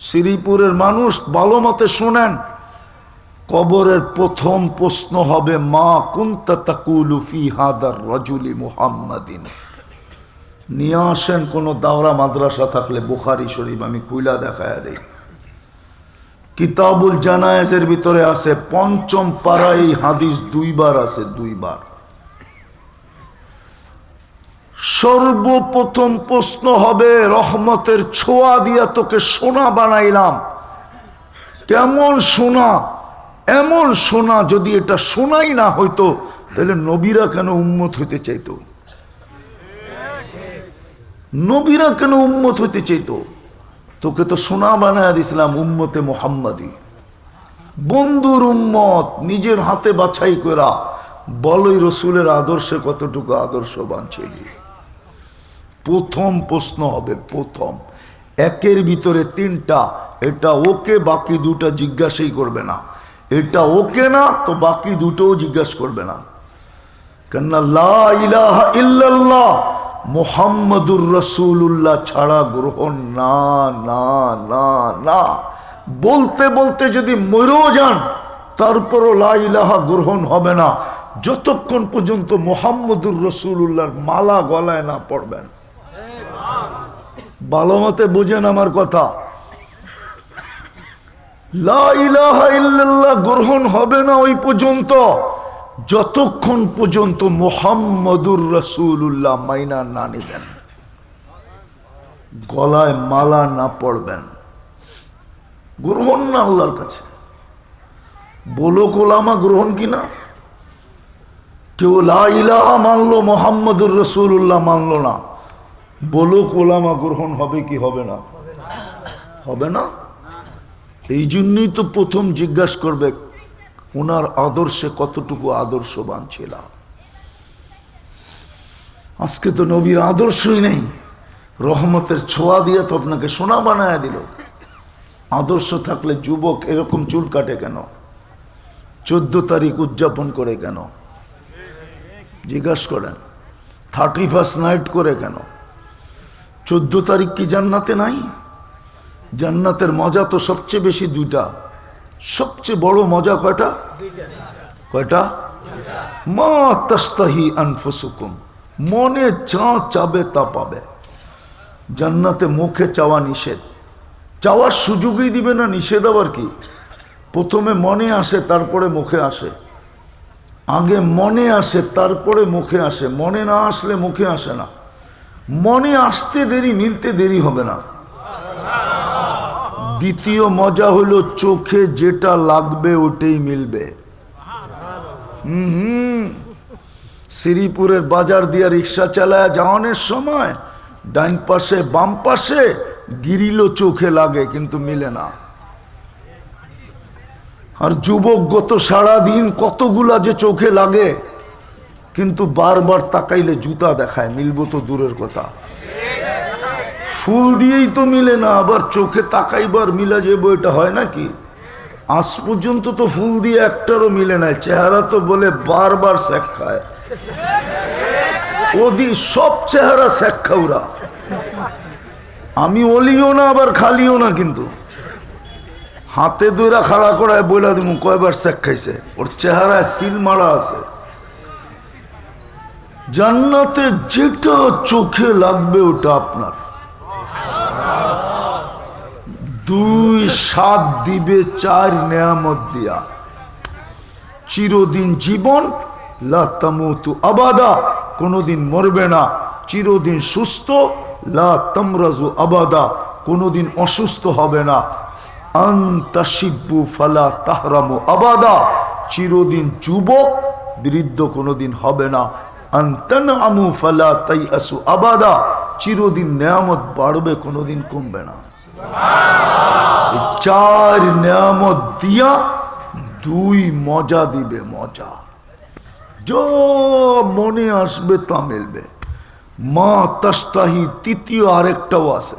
শ্রীপুরের মানুষ ভালো মতে শোনেন, কবরের প্রথম প্রশ্ন হবে, মা কুন্তা হাদার রাজুলি মুহাম্মাদিন? নিয়ে আসেন কোন দাওরা মাদ্রাসা থাকলে, বুখারি শরীফ আমি কুইলা দেখায় দেই। কিতাবুল জানায়েজের ভিতরে আছে, পঞ্চম পাড়া এই হাদিস দুইবার আছে, দুইবার। সর্বপ্রথম প্রশ্ন হবে, রহমতের ছোঁয়া দিয়া তোকে সোনা বানাইলাম। কেমন সোনা? এমন সোনা যদি এটা সোনাই না হইতো, তাহলে নবীরা কেন উন্মত হইতে চাইতো? নবীরা কেন উন্মত হইতে চাইতো? তোকে তো সোনা বানায় দিছিলাম উম্মতে মোহাম্মদী। বন্ধুর উম্মত, নিজের হাতে বাছাই করা বলই রসুলের আদর্শে কতটুকু আদর্শ ছিলি। প্রথম প্রশ্ন হবে প্রথম। একের ভিতরে তিনটা, এটা ওকে, বাকি দুটা জিজ্ঞাসাই করবে না। এটা ওকে না, তো বাকি দুটোও জিজ্ঞাসা করবে না। কেননা ইল্লাল্লাহ, মোহাম্মদুর রসুল্লাহ ছাড়া গ্রহণ না না না না। বলতে বলতে যদি মরেও যান, তারপরও লা ইলাহা গ্রহণ হবে না। যতক্ষণ পর্যন্ত মোহাম্মদুর রসুল্লাহর মালা গলায় না পড়বেন। ভালো মতে বোঝেন আমার কথা। গ্রহণ হবে না ওই পর্যন্ত। যতক্ষণ পর্যন্ত মোহাম্মদুর রসুল্লাহ মাইনা না নিবেন। গলায় মালা না পড়বেন। গ্রহণ না আল্লাহর কাছে। বলো গোলামা গ্রহণ কিনা? কেউ লা ইলাহা মানলো, মোহাম্মদুর রসুল্লাহ মানলো না। বলো কোলামা গ্রহণ হবে কি হবে না? হবে না? এই জন্যই তো প্রথম জিজ্ঞাসা করবে, ওনার আদর্শে কতটুকু আদর্শবান ছিল আজকে তো নবীর আদর্শই নেই। রহমতের ছোঁয়া দিয়ে তো আপনাকে সোনা বানায় দিল। আদর্শ থাকলে যুবক এরকম চুল কাটে কেন? চোদ্দ তারিখ উদযাপন করে কেন? জিজ্ঞাসা করেন থার্টি ফার্স্ট নাইট করে কেন? চোদ্দ তারিখ কি জান্নাতে নাই? জান্নাতের মজা তো সবচেয়ে বেশি দুইটা। সবচেয়ে বড় মজা কয়টা? কয়টা? মা তাস্তাহি আনফুসুকুম। মনে যা চাবে তা পাবে। জান্নাতে মুখে চাওয়া নিষেধ। চাওয়ার সুযোগই দিবে না নিষেধ আবার কি? প্রথমে মনে আসে, তারপরে মুখে আসে। আগে মনে আসে, তারপরে মুখে আসে। মনে না আসলে মুখে আসে না। মনে আসতে দেরি, মিলতে দেরি হবে না। দ্বিতীয় মজা হলো চোখে যেটা লাগবে ওটাই মিলবে। হুম শ্রীপুরের বাজার দিয়ে রিক্সা চালায় যাওয়ানোর সময় ডাইন পাশে, বাম পাশে গিরিলো চোখে লাগে, কিন্তু মিলে না। আর যুবক গত সারাদিন কতগুলা যে চোখে লাগে কিন্তু বারবার তাকাইলে জুতা দেখায়, মিলবো তো দূরের কথা। ফুল দিয়েই তো মিলে না, আবার চোখে তাকাইবার মিলা যাব এটা হয় নাকি? আজ পর্যন্ত তো ফুল দিয়ে একটারও মিলে নাই, চেহারা তো বলে বারবার শেখ খায়। ওদি সব চেহারা শেখ খাউরা আমি অলিও না, আবার খালিও না কিন্তু। হাতে দুইরা খাড়া করায় বইলা দিব কয়বার শেখ খাইছে? ওর চেহারায় সিল মারা আছে। জান্নাতে যেটা চোখে লাগবে ওটা আপনার। দুই সাত দিবে, চার নেয়ামত দিয়া। চিরদিন জীবন লাতামতু আবাদা, কোনোদিন মরবে না। চিরদিন সুস্থ, লা আবাদা, কোনোদিন অসুস্থ হবে না। আন্তাসিব্বু ফালা তাহরামু আবাদা, চিরদিন যুবক, বৃদ্ধ কোনোদিন হবে না। আবাদা। চিরদিন নেয়ামত বাড়বে, কোনোদিন কমবে না। চার নেয়ামত দিয়া দুই মজা দিবে মজা। যা মনে আসবে তা মিলবে। মা তাস্তাহি তৃতীয় আরেকটাও আছে।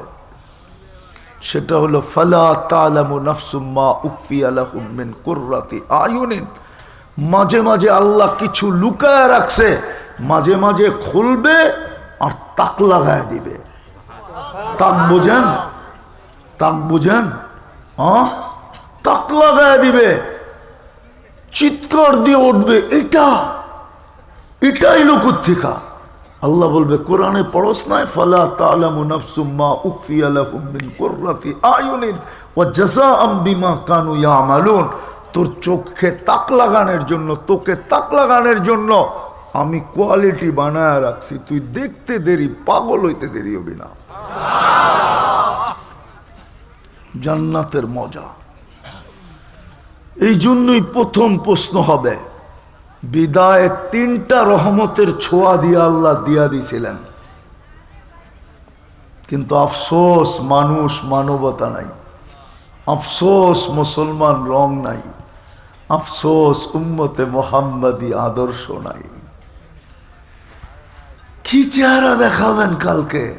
সেটা হলো, ফালা তালামু নাফসুম্মা উকফি আলাহুম মিন কুররাতি আয়ুনিন মাঝে মাঝে আল্লাহ কিছু লুকায় রাখছে মাঝে মাঝে খুলবে আর তাক লাগায় দিবে। তাক বুঝেন? তাক বুঝেন? হ্যাঁ? তাক লাগায় দিবে। চিৎকার দিয়ে উঠবে, এটা, এটাই লোকুর থেকে আল্লাহ বলবে, কোরআনে পড়স নাই, ফালা তোর চোখে তাক লাগানোর জন্য, তোকে তাক লাগানোর জন্য আমি কোয়ালিটি বানায় রাখছি। তুই দেখতে দেরি, পাগল হইতে দেরি হবি না। জান্নাতের মজা। এই জন্যই প্রথম প্রশ্ন হবে, বিদায় তিনটা রহমতের ছোঁয়া দিয়ে আল্লাহ দিয়া দিছিলেন। কিন্তু আফসোস, মানুষ মানবতা নাই। আফসোস, মুসলমান রং নাই। আফসোস, উম্মতে মোহাম্মদী আদর্শ নাই। কি চেহারা দেখাবেন কালকে?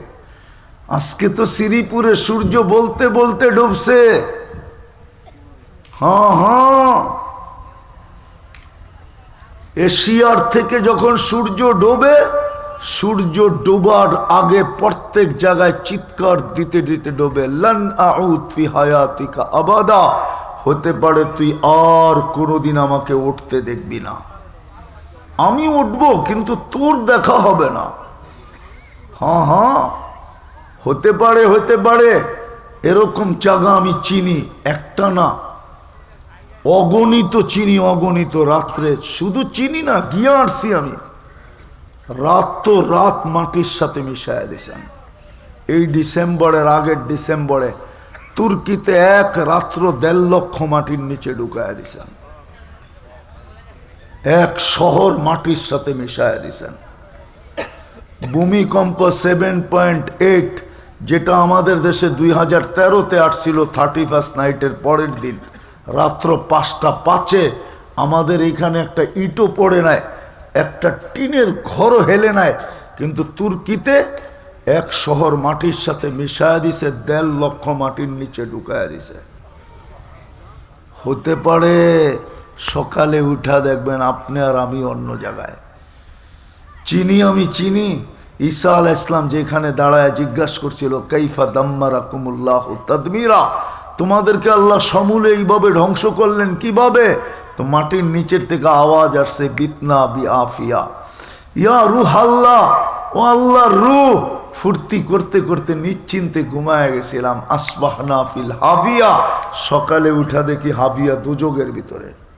আজকে তো শ্রীপুরে সূর্য বলতে বলতে ডুবছে। হ্যাঁ হ্যাঁ। এশিয়ার থেকে যখন সূর্য ডোবে, সূর্য ডোবার আগে প্রত্যেক জায়গায় চিৎকার দিতে দিতে ডোবে। লন আউদ ফি হায়াতিকা আবাদা। হতে পারে তুই আর কোনোদিন আমাকে উঠতে দেখবি না। আমি উঠবো, কিন্তু তোর দেখা হবে না। হ্যাঁ হ্যাঁ হতে পারে হতে পারে, এরকম চাগা আমি চিনি, একটা না। অগণিত চিনি, অগণিত রাত্রে, শুধু চিনি না, গিয়ে আসছি আমি। রাত তো রাত মাটির সাথে মিশায় দিয়েছেন এই ডিসেম্বরের আগের ডিসেম্বরে তুর্কিতে এক রাত্র দেড় লক্ষ মাটির নিচে ঢুকায় দিয়েছেন এক শহর মাটির সাথে মিশায় দিয়েছেন ভূমিকম্প সেভেন পয়েন্ট এইট যেটা আমাদের দেশে দুই হাজার তেরোতে আসছিল থার্টি ফার্স্ট নাইটের পরের দিন, রাত্র পাঁচটা পাঁচে আমাদের এখানে একটা ইটও পড়ে নেয় একটা টিনের ঘরও হেলে নেয় কিন্তু তুর্কিতে এক শহর মাটির সাথে মিশায়া দিছে, দেড় লক্ষ মাটির নিচে ঢুকায়া দিছে। হতে পারে সকালে উঠা দেখবেন আপনি আর আমি অন্য জায়গায়। চিনি আমি চিনি। ঈসা আল ইসলাম যেখানে দাঁড়ায় জিজ্ঞাসা করছিল কৈফা দাম্মারা কুমুল্লাহ তদমিরা? তোমাদেরকে আল্লাহ সমূলে এইভাবে ধ্বংস করলেন কীভাবে? তো মাটির নিচের থেকে আওয়াজ আসছে, বিতনা বি আফিয়া ইয়া রুহ আল্লাহ, ও আল্লাহ রু ফুর্তি করতে করতে নিশ্চিন্তে ঘুমায় গেছিলাম। আসবাহনা ফিল হাবিয়া। সকালে উঠা দেখি হাবিয়া দুযোগের ভিতরে।